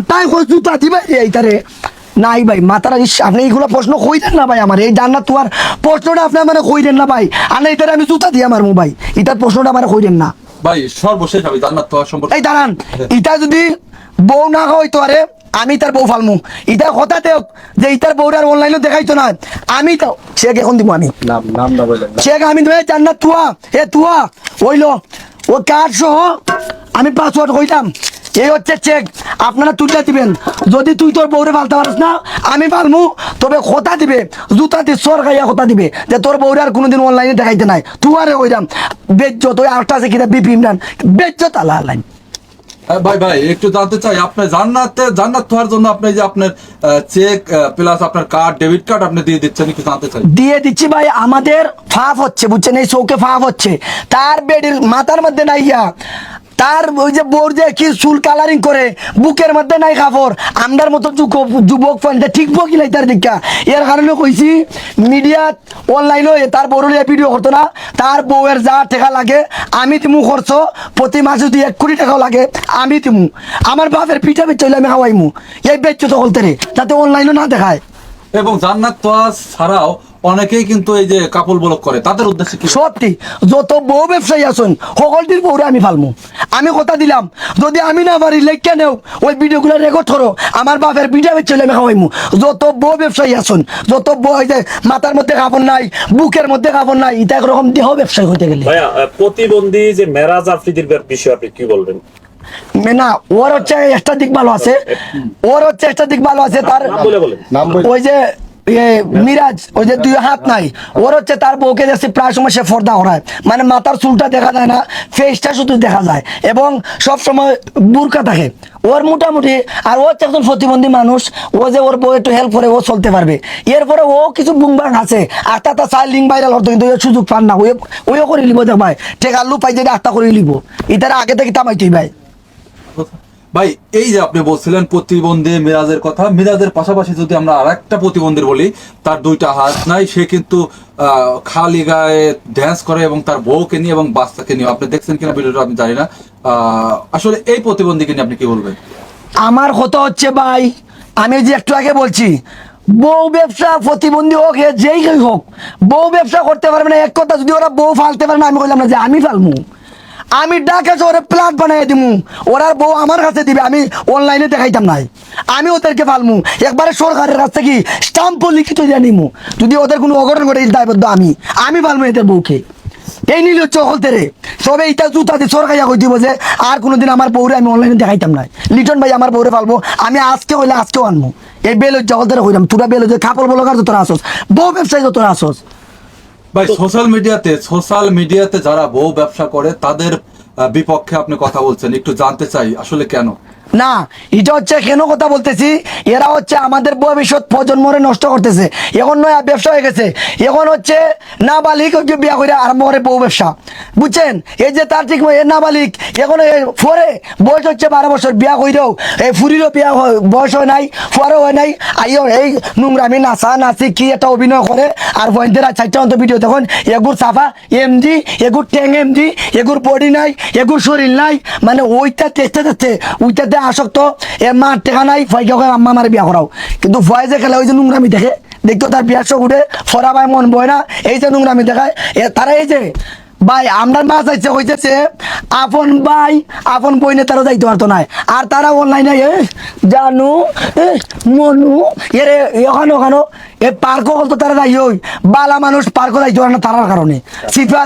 ঘন্টায় কই জুতা দিবে? এইটারে নাই ভাই মাতারা ইস, আপনি এইগুলো প্রশ্ন কইতেন না ভাই আমার এই জান্নাত তোমার প্রশ্নটা আপনি আমার কইরেন না ভাই। আর না এটারে আমি জুতা দিয়ে আমার ভাই এটার প্রশ্নটা আমার কইরেন না। ভাই সর্বশেষ আমি জান্নাত তোয়া সম্পর্কে এই দাঁড়ান ইটা যদি বউ না হইতো আরে আমি তার বউ ফালমু। ইটা কথা দেখ যে ইটার বউর আর অনলাইনে দেখাইতো না। আমি তো চেক এখন দিব আমি। নাম নাম না বললেন চেক আমি দেবে জান্নাত তুয়া। এ তুয়া ওইল ও কার্ড সহ? আমি পাসওয়ার্ড কইতাম। এই হচ্ছে চেক আপনারা তুলে দিবেন। যদি তুই তোর বউরে ফালতে পারিস না আমি পালমু। তবে কথা দিবে। জুতা দিয়ে সর খাইয়া কথা দিবে। যে তোর বউরে আর কোনোদিন অনলাইনে দেখাইতে নাই। তুই আরে কইতাম বেজ্জত ওই আরেকটা আছে কিনা বিপি ইমরান বেজ্জত আল্লাহ আল্লাহ। ভাই ভাই একটু জানতে চাই আপনার জান্নাতে জান্নাত তোয়ার জন্য আপনি যে আপনার চেক প্লাস আপনার কার্ড ডেবিট কার্ড আপনি দিয়ে দিচ্ছেন একটু জানতে চাই। দিয়ে দিচ্ছি ভাই আমাদের ফাফ হচ্ছে বুঝছেন? এই চৌকে ফাফ হচ্ছে। তার বেডের মাথার মধ্যে নাই ইয়া। তার ওই যে বোর যে কি চুল কালারিং করে, বুকের মধ্যে নাই কাপড়, আমদার মতো যুবক ফ্যানটা ঠিক বকি নাই তার দিকা? এর কারণে কইছি মিডিয়াত অনলাইনে তার বড়লিয়া ভিডিও করতো না, তার বউয়ের যা টাকা লাগে, আমি তিমু খরচ, প্রতি মাসে যদি এক কোটি টাকাও লাগে, আমি তিমু। আমার বাপের পিঠা বেচ চলে আমি খাওয়াইমু। এই বেচ তো বলতে রে, যাতে অনলাইনও না দেখায়। এবং জান্নাত তোয়া ছাড়াও অনেকেই কিন্তু এই যে কাপল ব্লক করে তাদের উদ্দেশ্যে কি? সত্যি যত বউ ব্যবসায়ী আছেন সকলটির বউরে আমি ফালমু আমি কথা দিলাম যদি আমি না পারি লেখা নেও ওই ভিডিওগুলো রেকর্ড করো আমার বাপের ভিডিও চলে আমি খাওয়াইমু। যত বউ ব্যবসায়ী আছেন যত বউ যে মাথার মধ্যে কাপড় নাই বুকের মধ্যে কাপড় নাই এটা একরকম দেহ ব্যবসায়ী হতে গেলে। প্রতিবন্ধী যে মেরাজ আফ্রিদির বিষয়ে আপনি কি বলবেন? না ওর হচ্ছে একটা দিক ভালো আছে। ওর হচ্ছে একটা দিক ভালো আছে তার ওই যে মিরাজ, ওই যে দুই হাত নাই। ওর হচ্ছে তার বউকে যাচ্ছে প্রায় সময় সে ফর্দা ওড়ায়। মানে মাথার চুলটা দেখা যায় না ফেসটা শুধু দেখা যায়। এবং সব সময় বুরকা থাকে। ওর মোটামুটি, আর ও হচ্ছে একজন প্রতিবন্ধী মানুষ। ও যে ওর বউ একটু হেল্প করে, ও চলতে পারবে। এরপরে ও কিছু বুংবাং আছে। আস্তে আস্তে চার লিঙ্ক ভাইরাল হতো কিন্তু সুযোগ পান না। ওই ওইও করে লিব দেখ ভাই। টেকা লু পাই যেটা আস্তা করে লিব ইতারা আগে থেকে তামাইতেই ভাই। ভাই, এই যে আপনি বলছিলেন প্রতিবন্ধী মিরাজের কথা মিরাজের পাশাপাশি যদি আমরা আর একটা প্রতিবন্ধীর বলি, তার দুইটা হাত নাই, সে কিন্তু খালি গায়ে ড্যান্স করে এবং তার বউকে নিয়ে এবং বাচ্চাকে নিয়ে। আপনি দেখছেন কিনা ভিডিওটা আমি জানি না। আসলে এই প্রতিবন্ধীকে নিয়ে আপনি কি বলবেন? আমার কথা হচ্ছে ভাই, আমি যে একটু আগে বলছি, বউ ব্যবসা প্রতিবন্ধী হোক যেই হোক, বউ ব্যবসা করতে পারবে না, এক কথা যদি ওরা বউ ফালতে পারে না, আমি বললাম না যে আমি ফালমু। আমি ডাকে ওরা প্লাট বানাই দিমু। ওরা বউ আমার কাছে দিবে, আমি অনলাইনে দেখাইতাম নাই। আমি ওদেরকে ফালমু একবারে সরকারের কাছ থেকে স্টাম্প লিখিত দিয়ে নিমু। যদি ওদের কোনো অঘটন ঘটে দায়বদ্ধ আমি। আমি ফালমু এদের বউকে। এই নিল চহলতে রে। সবে জুতা দিয়ে সরকারিয়া কই দিব যে আর কোনোদিন আমার বউরে আমি অনলাইনে দেখাইতাম না লিটন ভাই আমার বউরে পালবো, আমি আজকে হইলে আজকেও আনব এই বেল জগলতে কইলাম তোরা বেল কাপড় বলকার যত আসস বউ ব্যবসায়ী যত আসস ভাই সোশ্যাল মিডিয়াতে সোশ্যাল মিডিয়াতে যারা বউ ব্যবসা করে তাদের বিপক্ষে আপনি কথা বলছেন একটু জানতে চাই আসলে কেন? না, এটা হচ্ছে কেন কথা বলতেছি? এরা হচ্ছে আমাদের ভবিষ্যৎ প্রজন্মরে নষ্ট করতেছে। এখন নয় ব্যবসা হয়ে গেছে। এখন হচ্ছে না বালিক ওই যে বিয়া করে আরম্ভ করে বউ ব্যবসা। বুঝছেন? এই যে তার ঠিক এ না বালিক এখন ফরে বয়স হচ্ছে বারো বছর, বিয়া কইরেও এই ফুরিরও বিয়া বয়স হয় নাই, ফুয়ারও হয় নাই। আইও এই নোংরামি নাচা, নাচি, কি একটা অভিনয় করে, আর বন্ধেরা চারটা অন্ত ভিডিও দেখুন, এগুর সাফা এমজি এগুর ট্যাং এমজি এগুর বডি নাই, এগুর শরীর নাই। মানে ওইটা চেষ্টা যাচ্ছে ওইটাতে আসক্ত, এ মার টেকা নাই ফয়কে কয় আম্মা আমার বিয়া করাও কিন্তু ফয় যে খেলে, ওই যে নোংরামি দেখে, দেখতো তার বিয়ার চোখ উঠে ফরা ভাই মন বয় না, এই যে নোংরামি দেখায়, এ তারা এই যে ভাই আমরা মা চাইছে হইতেছে আপন ভাই আপন বইনে তারা যাইতে পারতো না আর তারা অনলাইনে এ জানু মনু এরে এখানো ওখানো এ পার্কও তো তারা যাই ওই বালা মানুষ পার্কও যাইতে পারে না তারার কারণে সিফা